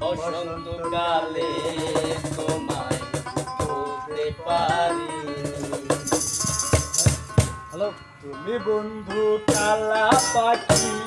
বসন্তকালে তোমায় বলতে পারি। হ্যালো তুমি বন্ধু কালা পাখি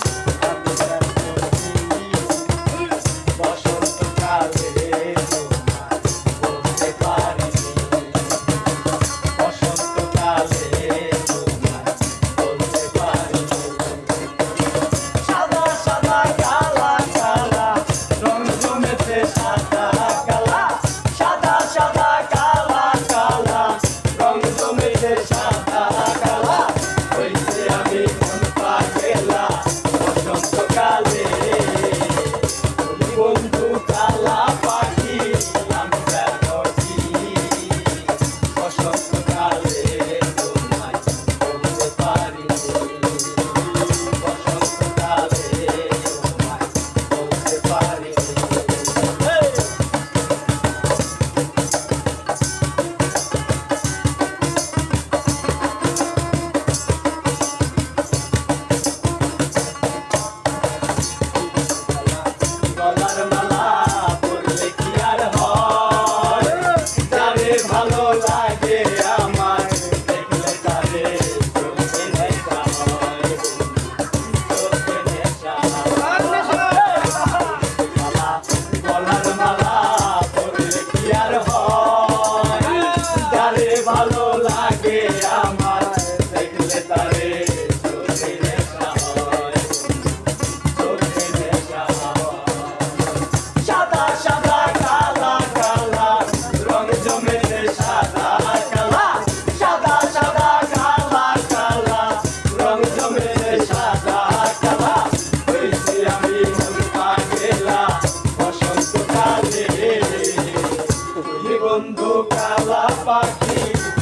Quando calar partir.